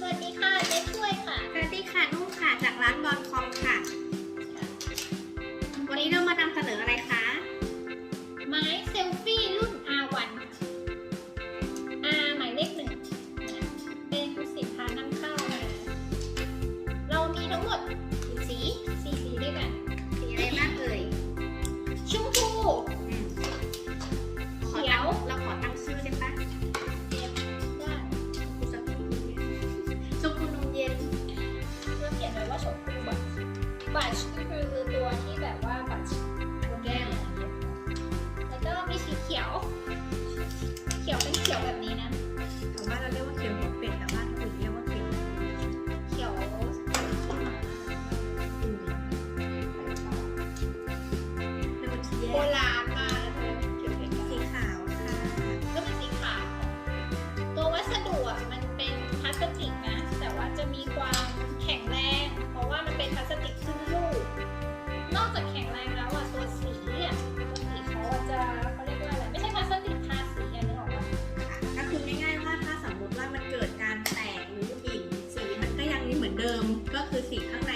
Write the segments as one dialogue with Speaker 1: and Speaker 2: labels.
Speaker 1: สวัสดีค่ะเจ๊ช่วยค่ะ
Speaker 2: สวัสดีค่ะนุ่มค่ะจากร้านบอลคอมค่ะ วันนี้เรามาทำ อี
Speaker 1: กข้า
Speaker 2: ง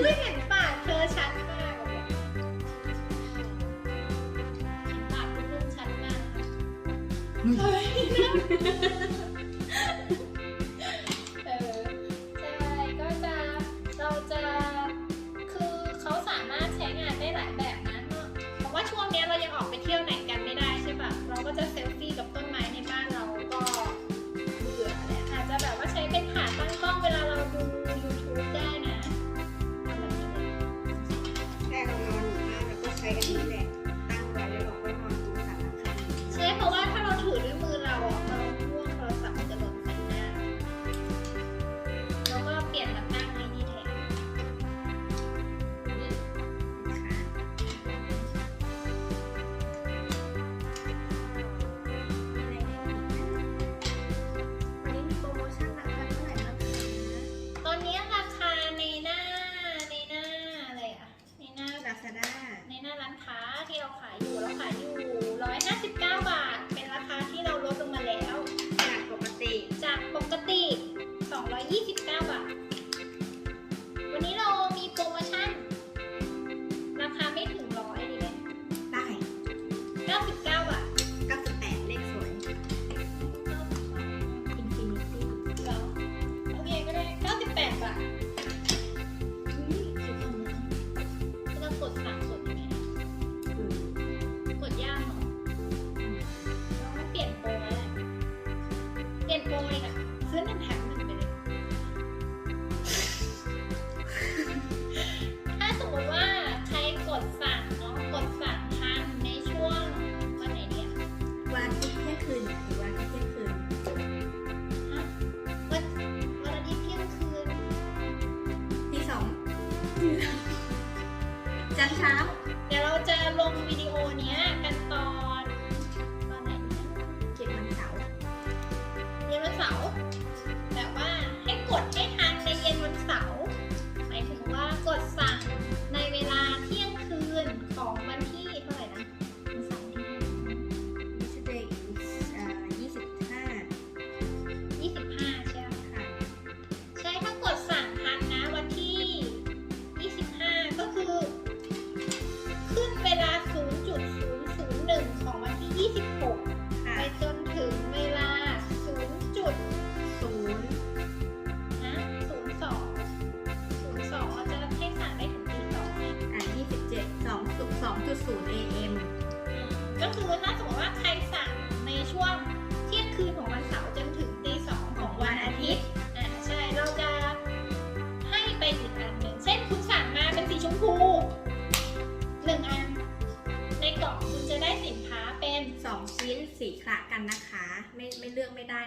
Speaker 2: ไม่เห็น
Speaker 1: ปา
Speaker 2: กเธ
Speaker 1: อชั
Speaker 2: ดมากเล
Speaker 1: นปากเป็นรูปชัดมา
Speaker 2: กเฮ้ย ค้า
Speaker 1: ที่เราขา
Speaker 2: ยอยู่เรา
Speaker 1: ขายอยู่ร้อยห้า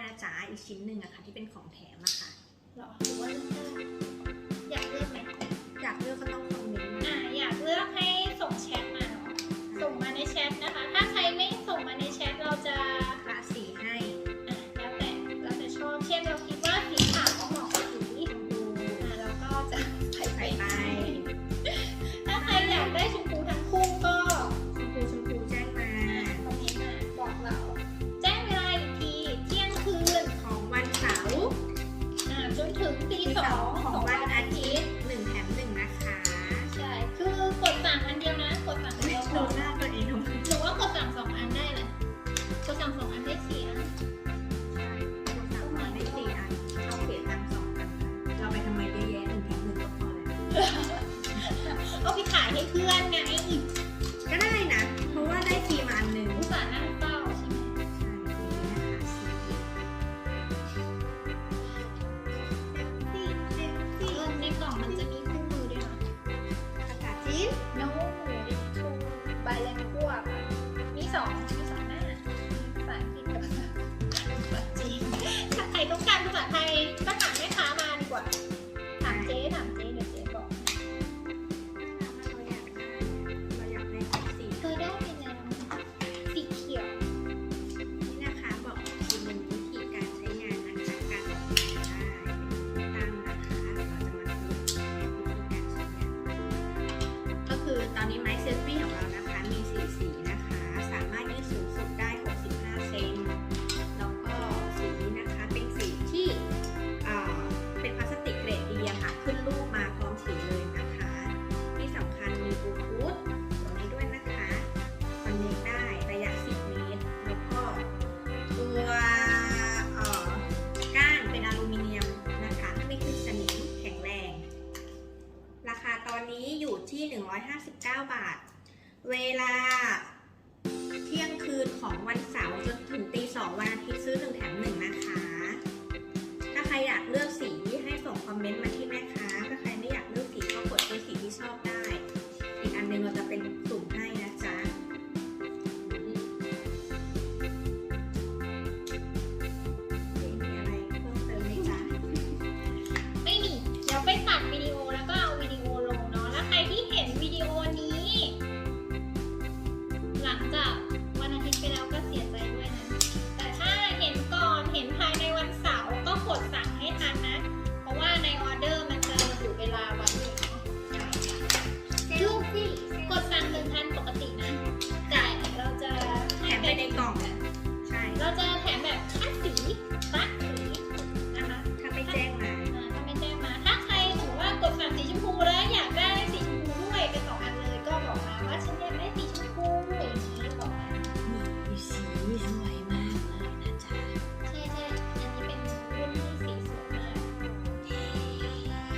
Speaker 1: นะจ๊ะอี
Speaker 2: กชิ้นหนึ่
Speaker 1: ง
Speaker 2: อะค่ะ
Speaker 1: ที่เป็น
Speaker 2: ขอ
Speaker 1: งแถมอะค่ะ เอาไปขายให้เพื่อนไง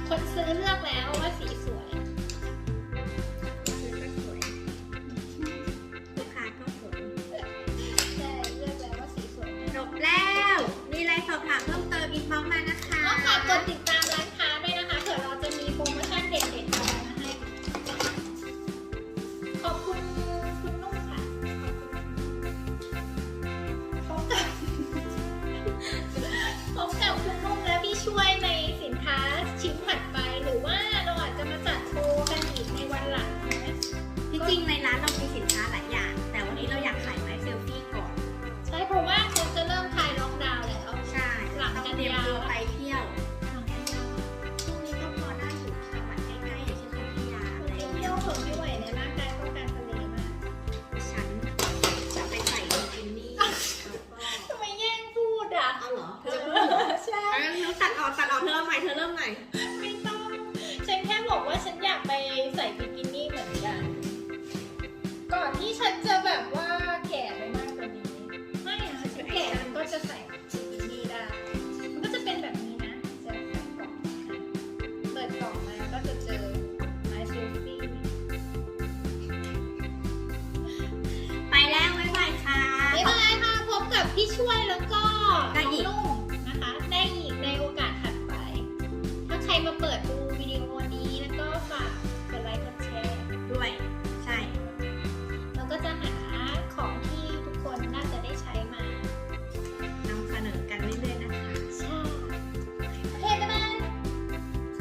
Speaker 2: คนซื้อเลื
Speaker 1: อกแล้วว่าสีสวย กับพี่ช่วย
Speaker 2: แล้วก็
Speaker 1: น้
Speaker 2: อง
Speaker 1: นุ่ม
Speaker 2: นะคะ
Speaker 1: ได้อีก
Speaker 2: ในโอกาสถัดไป ถ้าใครมาเปิ
Speaker 1: ดดู